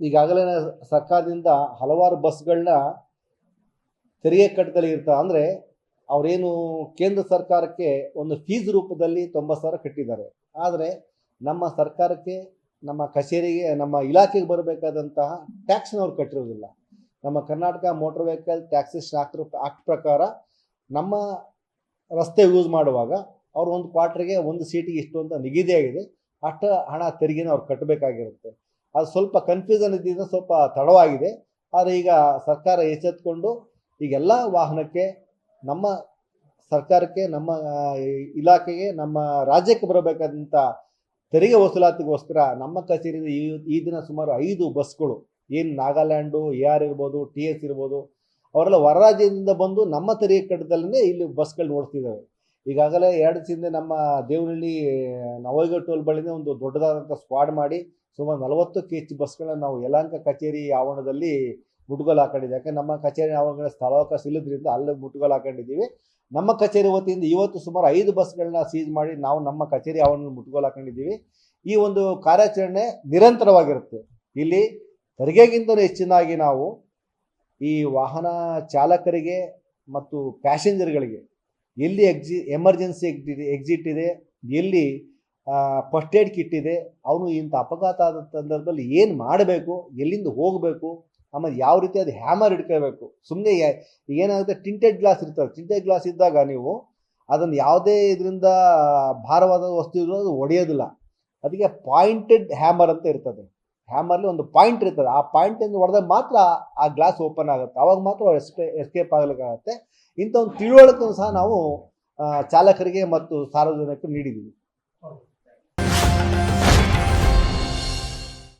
ಈಗಾಗಲೇ ಸರ್ಕಾರದಿಂದ ಹಲವಾರು ಬಸ್ಗಳನ್ನ ತೆರಿಗೆ ಕಟ್ಟದಲ್ಲಿ ಇರ್ತಾರೆ ಅಂದರೆ ಅವರೇನು ಕೇಂದ್ರ ಸರ್ಕಾರಕ್ಕೆ ಒಂದು ಫೀಸ್ ರೂಪದಲ್ಲಿ ತೊಂಬತ್ತು ಸಾವಿರ ಕಟ್ಟಿದ್ದಾರೆ. ಆದರೆ ನಮ್ಮ ಸರ್ಕಾರಕ್ಕೆ, ನಮ್ಮ ಕಚೇರಿಗೆ, ನಮ್ಮ ಇಲಾಖೆಗೆ ಬರಬೇಕಾದಂತಹ ಟ್ಯಾಕ್ಸ್ನ ಅವ್ರು ಕಟ್ಟಿರೋದಿಲ್ಲ. ನಮ್ಮ Karnataka motor vehicle taxation act act ಪ್ರಕಾರ ನಮ್ಮ ರಸ್ತೆ ಯೂಸ್ ಮಾಡುವಾಗ ಅವ್ರು ಒಂದು ಕ್ವಾರ್ಟರ್ಗೆ ಒಂದು ಸೀಟಿಗೆ ಇಷ್ಟು ಅಂತ ನಿಗದಿಯಾಗಿದೆ. ಅಷ್ಟು ಹಣ ತೆರಿಗೆನ ಅವ್ರು ಕಟ್ಟಬೇಕಾಗಿರುತ್ತೆ. ಅದು ಸ್ವಲ್ಪ ಕನ್ಫ್ಯೂಷನ್ ಇದ್ದಿದ್ದ ಸ್ವಲ್ಪ ತಡವಾಗಿದೆ. ಆದರೆ ಈಗ ಸರ್ಕಾರ ಎಚ್ಚೆತ್ಕೊಂಡು ಈಗೆಲ್ಲ ವಾಹನಕ್ಕೆ ನಮ್ಮ ಸರ್ಕಾರಕ್ಕೆ, ನಮ್ಮ ಇಲಾಖೆಗೆ, ನಮ್ಮ ರಾಜ್ಯಕ್ಕೆ ಬರಬೇಕಾದಂಥ ತೆರಿಗೆ ವಸೂಲಾತಿಗೋಸ್ಕರ ನಮ್ಮ ಕಚೇರಿಯಿಂದ ಈ ಈ ದಿನ ಸುಮಾರು ಐದು ಬಸ್ಗಳು, ಏನು ನಾಗಾಲ್ಯಾಂಡು, ಎ ಆರ್ ಇರ್ಬೋದು, ಟಿ ಎಸ್ ಇರ್ಬೋದು, ಅವರೆಲ್ಲ ಹೊರ ರಾಜ್ಯದಿಂದ ಬಂದು ನಮ್ಮ ತೆರಿಗೆ ಕಟ್ಟದಲ್ಲೇ ಇಲ್ಲಿ ಬಸ್ಗಳು ಓಡಿಸ್ತಿದ್ದಾವೆ ಈಗಾಗಲೇ ಎರಡು ಹಿಂದೆ ನಮ್ಮ ದೇವನಹಳ್ಳಿ ನವೋಗ ಟೋಲ್ ಒಂದು ದೊಡ್ಡದಾದಂಥ ಸ್ಕ್ವಾಡ್ ಮಾಡಿ ಸುಮಾರು ನಲವತ್ತು ಕೆ ಎಚ್ ಬಸ್ಗಳನ್ನ ನಾವು ಯಲಾಂಕ ಕಚೇರಿ ಆವರಣದಲ್ಲಿ ಮುಟ್ಗೋಲು ಹಾಕೊಂಡಿದ್ದೀವಿ ಯಾಕೆ ನಮ್ಮ ಕಚೇರಿ ಆವರಣಗಳ ಸ್ಥಳಾವಕಾಶ ಇಲ್ಲದ್ರಿಂದ ಅಲ್ಲೇ ಮುಟ್ಗೋಲು ಹಾಕೊಂಡಿದ್ದೀವಿ. ನಮ್ಮ ಕಚೇರಿ ವತಿಯಿಂದ ಇವತ್ತು ಸುಮಾರು ಐದು ಬಸ್ಗಳನ್ನ ಸೀಜ್ ಮಾಡಿ ನಾವು ನಮ್ಮ ಕಚೇರಿ ಆವರಣದಲ್ಲಿ ಮುಟ್ಗೋಲು ಹಾಕೊಂಡಿದ್ದೀವಿ. ಈ ಒಂದು ಕಾರ್ಯಾಚರಣೆ ನಿರಂತರವಾಗಿರುತ್ತೆ. ಇಲ್ಲಿ ತೆರಿಗೆಗಿಂತ ಹೆಚ್ಚಿನಾಗಿ ನಾವು ಈ ವಾಹನ ಚಾಲಕರಿಗೆ ಮತ್ತು ಪ್ಯಾಸೆಂಜರ್ಗಳಿಗೆ ಎಲ್ಲಿ ಎಕ್ಸಿ ಎಮರ್ಜೆನ್ಸಿ ಎಕ್ಸಿಟ್ ಇದೆ, ಎಲ್ಲಿ ಫಸ್ಟ್ ಏಡ್ ಕಿಟ್ ಇದೆ, ಅವನು ಇಂಥ ಅಪಘಾತ ಆದ ಸಂದರ್ಭದಲ್ಲಿ ಏನು ಮಾಡಬೇಕು, ಎಲ್ಲಿಂದ ಹೋಗಬೇಕು, ಆಮೇಲೆ ಯಾವ ರೀತಿ ಅದು ಹ್ಯಾಮರ್ ಹಿಡ್ಕೋಬೇಕು ಸುಮ್ಮನೆ ಏನಾಗುತ್ತೆ ಟಿಂಟೆಡ್ ಗ್ಲಾಸ್ ಇರ್ತದೆ. ಟಿಂಟೆಡ್ ಗ್ಲಾಸ್ ಇದ್ದಾಗ ನೀವು ಅದನ್ನು ಯಾವುದೇ ಇದರಿಂದ ಭಾರವಾದ ವಸ್ತು ಇರೋದು ಒಡೆಯೋದಿಲ್ಲ ಅದಕ್ಕೆ ಪಾಯಿಂಟೆಡ್ ಹ್ಯಾಮರ್ ಅಂತ ಇರ್ತದೆ. ಹ್ಯಾಮರ್ಲಿ ಒಂದು ಪಾಯಿಂಟ್ ಇರ್ತದೆ. ಆ ಪಾಯಿಂಟಿಂದ ಹೊಡೆದಾಗ ಮಾತ್ರ ಆ ಗ್ಲಾಸ್ ಓಪನ್ ಆಗುತ್ತೆ. ಅವಾಗ ಮಾತ್ರ ಎಸ್ಕೇ, ಎಸ್ಕೇಪ್ ಆಗಲಿಕ್ಕಾಗತ್ತೆ. ಇಂಥ ಒಂದು ತಿಳುವಳಿಕೆ ಸಹ ನಾವು ಚಾಲಕರಿಗೆ ಮತ್ತು ಸಾರ್ವಜನಿಕರು ನೀಡಿದ್ದೀವಿ.